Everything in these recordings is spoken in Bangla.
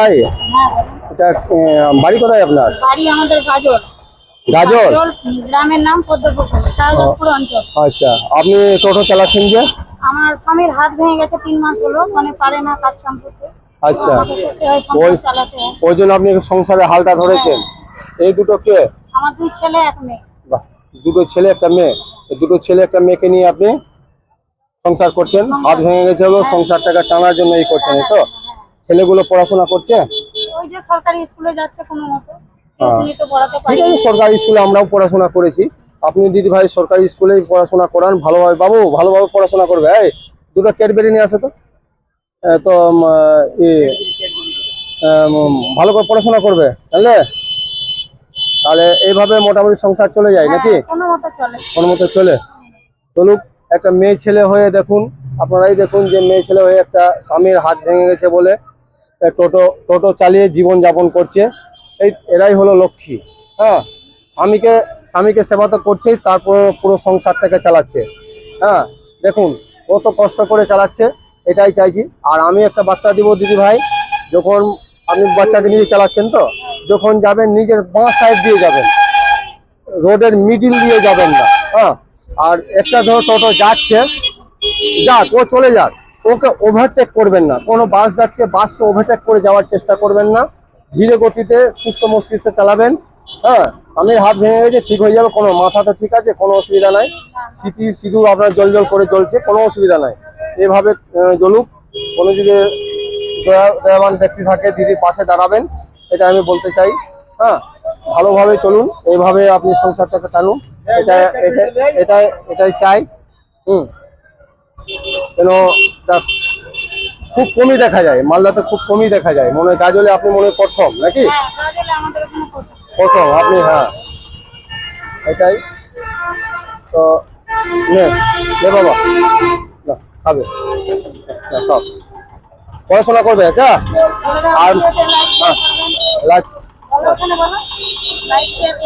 হ্যাঁ এটা বাড়ি কোথায় আপনার? বাড়ি আমাদের গাজল গাজল গ্রামের নাম পদ্মপুকুর অঞ্চল। আচ্ছা আপনি টোটো চালাচ্ছেন যে? আমার স্বামীর হাত ভেঙে গেছে তিন মাস হলো মানে পারে না কাজ কাম করতে। আচ্ছা। হয়, ওই- ওই জন্য আপনি সংসারে হালটা ধরেছেন। এই দুটো কে? আমার দুই ছেলে এক মেয়ে। বাহ, দুটো ছেলে একটা মেয়ে। দুটো ছেলে একটা মেয়েকে নিয়ে আপনি সংসার করছেন হাত ভেঙে গেছে হলো সংসারটাকে টানার জন্য এই করছেন তো? ছেলেগুলো পড়াশোনা করছে? ওই যে সরকারি স্কুলে যাচ্ছে কোনো মতো। হ্যাঁ। ঠিক আছে সরকারি স্কুলে আমরাও পড়াশোনা করেছি। আপনি দিদি ভাই সরকারি স্কুলেই পড়াশোনা করান ভালোভাবে বাবু ভালোভাবে পড়াশোনা করবে এই দুটো ক্যাডবেরি নিয়ে আসে তো। তো ভালো করে পড়াশোনা করবে জানলে? তাহলে এইভাবে মোটামুটি সংসার চলে যায় নাকি? হ্যাঁ, কোনো মতো চলে। কোনো মতো চলে। চলুক একটা মেয়ে ছেলে হয়ে দেখুন আপনারাই দেখুন যে মেয়ে ছেলে হয়ে একটা স্বামীর হাত ভেঙে গেছে বলে টোটো টোটো চালিয়ে জীবন যাপন করছে। এই, এরাই হলো লক্ষ্মী হ্যাঁ? স্বামীকে স্বামীকে সেবা তো করছেই, তারপর পুরো সংসারটাকে চালাচ্ছে হ্যাঁ? দেখুন, ও তো কষ্ট করে চালাচ্ছে, এটাই চাইছি। আর আমি একটা বার্তা দিব দিদি ভাই, যখন আপনি বাচ্চাকে নিয়ে চালাচ্ছেন তো, যখন যাবেন নিজের বাঁ সাইড দিয়ে যাবেন, রোডের মিডিল দিয়ে যাবেন না হ্যাঁ? আর একটা ধরো টোটো যাচ্ছে যাক, ও চলে যাক। ওকে ওভারটেক করবেন না। কোনো বাস যাচ্ছে বাসকে ওভারটেক করে যাওয়ার চেষ্টা করবেন না। ধীরে গতিতে সুস্থ মস্তিষ্কে চালাবেন। হ্যাঁ স্বামীর হাত ভেঙে গেছে, ঠিক হয়ে যাবে, কোনো মাথা তো ঠিক আছে, কোনো অসুবিধা নাই। স্মৃতি সিঁদুর আপনার জল জল করে জ্বলছে, কোনো অসুবিধা নাই। এভাবে জ্বলুক। কোনো যদি দয়া- দয়াবান ব্যক্তি থাকে, দিদির পাশে দাঁড়াবেন, এটা আমি বলতে চাই। হ্যাঁ ভালোভাবে চলুন এইভাবে আপনি সংসারটাকে টানুন। এটা এটা এটা এটাই চাই। হুম। কেন তা খুব কমই দেখা যায় মালদাতে খুব কমই দেখা যায়। মনে হয় গাজলে আপনি মনে হয় প্রথম নাকি? হ্যাঁ গাজলে আমাদের ওখানে প্রথম। প্রথম আপনি হ্যাঁ। এটাই। তো নে নে বাবা। না খাবে। খাও। পড়াশোনা করবে আচ্ছা? আর হ্যাঁ লাইক শেয়ার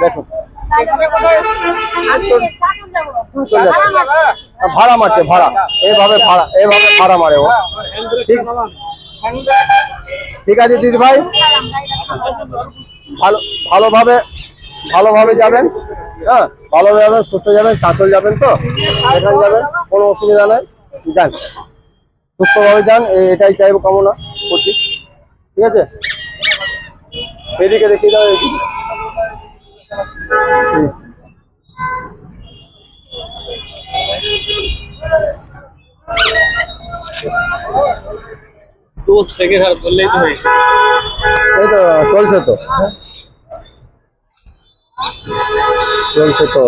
দেখুন। ভাড়া মারছে, ভাড়া। এভাবে ভাড়া এভাবে ভাড়া মারে ও। ঠিক ঠিক আছে দিদি ভাই? ভালো ভালোভাবে ভালোভাবে যাবেন হ্যাঁ? ভালোভাবে যাবেন সুস্থ যাবেন, চাঁচল যাবেন তো? এখানে যাবেন, কোনো অসুবিধা নেই। যান। সুস্থভাবে যান এটাই চাইব কামনা করছি। ঠিক আছে? এদিকে দেখিয়ে দাও বললেই তো হয় এই তো চলছে তো। চলছে তো।